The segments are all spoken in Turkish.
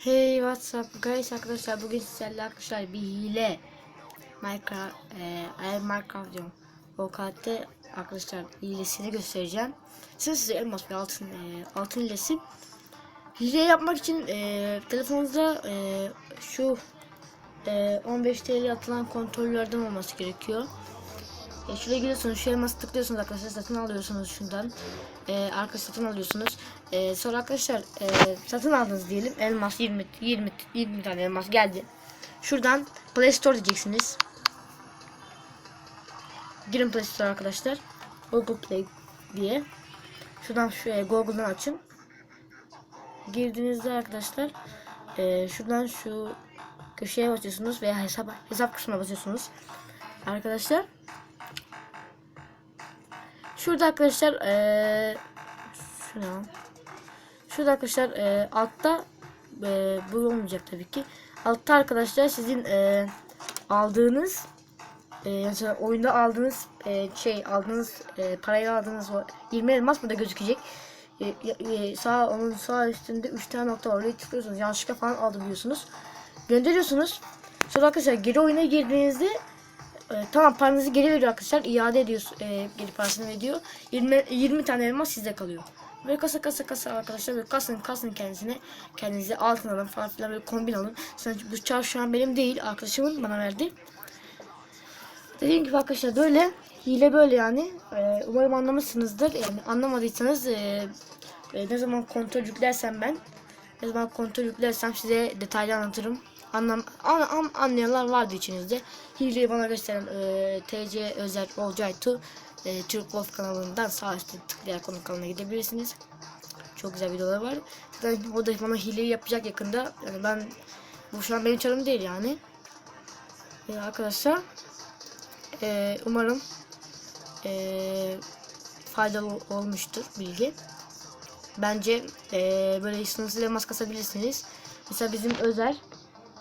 Hey what's up? Guys arkadaşlar bugün sizlerle arkadaşlar bir hile. Minecraft e, Minecraft diyorum. OKT arkadaşlar hilesini göstereceğim. Size size elmas ve altın e, altın hilesi. Hile yapmak için e, telefonunuzda e, şu e, 15 TL atılan kontrollerden olması gerekiyor. E, şuraya giriyorsunuz şu elması tıklıyorsunuz arkadaşlar satın alıyorsunuz şundan. E, arka satın alıyorsunuz e, sonra arkadaşlar e, satın aldınız diyelim. Elmas 20 20 20 tane elmas geldi. Şuradan Play Store diyeceksiniz. Girin Play Store arkadaşlar. Google Play diye. Şuradan şu e, Google'dan açın. Girdiğinizde arkadaşlar e, şuradan şu köşeye basıyorsunuz veya hesap hesap kısmına basıyorsunuz. Arkadaşlar Şurada arkadaşlar eee şuna Şurada arkadaşlar eee, altta eee bu olmayacak tabii ki. Altta arkadaşlar sizin eee, aldığınız mesela oyunda aldığınız eee, şey aldığınız eee parayla aldığınız o 20 elmas burada gözükecek. Eee, eee, sağ onun sağ üstünde 3 tane nokta var. Oraya tıklıyorsunuz. Yanlışlıkla falan aldım diyorsunuz. Gönderiyorsunuz. Sonra arkadaşlar geri oyuna girdiğinizde e, tamam paranızı geri veriyor arkadaşlar. İade ediyor. E, geri parasını veriyor. 20, 20 tane elmas sizde kalıyor. Böyle kasa kasa kasa arkadaşlar böyle kasın kasın kendisine. Kendinize altın alın falan filan böyle kombin alın. Sen bu çar şu an benim değil. Arkadaşımın bana verdi. Dediğim gibi arkadaşlar böyle. Hile böyle yani. E, umarım anlamışsınızdır. Yani anlamadıysanız e, e, ne zaman kontrol yüklersem ben ne zaman kontrol yüklersem size detaylı anlatırım. Anlam, an, an, anlayanlar vardı içinizde. Hileyi bana gösteren e, TC Özel Olcaytu e, Türk Wolf kanalından sağ üstte tıklayarak onun kanalına gidebilirsiniz. Çok güzel videolar var. Zaten o da bana hileyi yapacak yakında. Yani ben bu şu an benim çarım değil yani. E, arkadaşlar e, umarım e, faydalı olmuştur bilgi. Bence e, böyle sınırsız elmas kasabilirsiniz. Mesela bizim özel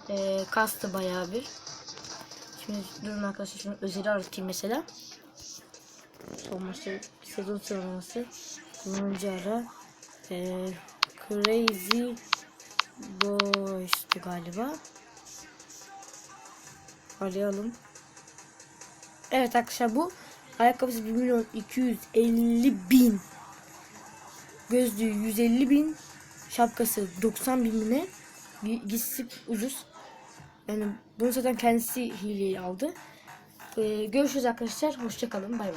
e, kastı bayağı bir. Şimdi durun arkadaşlar şunu özeli aratayım mesela. Olması sezon sıralaması. 10. ara. E, crazy Boy'tu galiba. Arayalım. Evet arkadaşlar bu ayakkabısı 1 milyon 250 bin. Gözlüğü 150 bin. Şapkası 90 bin mi ne? Gi- Giysisi ucuz. Yani bunu zaten kendisi hileyi aldı. Ee, görüşürüz arkadaşlar. Hoşçakalın. Bay bay.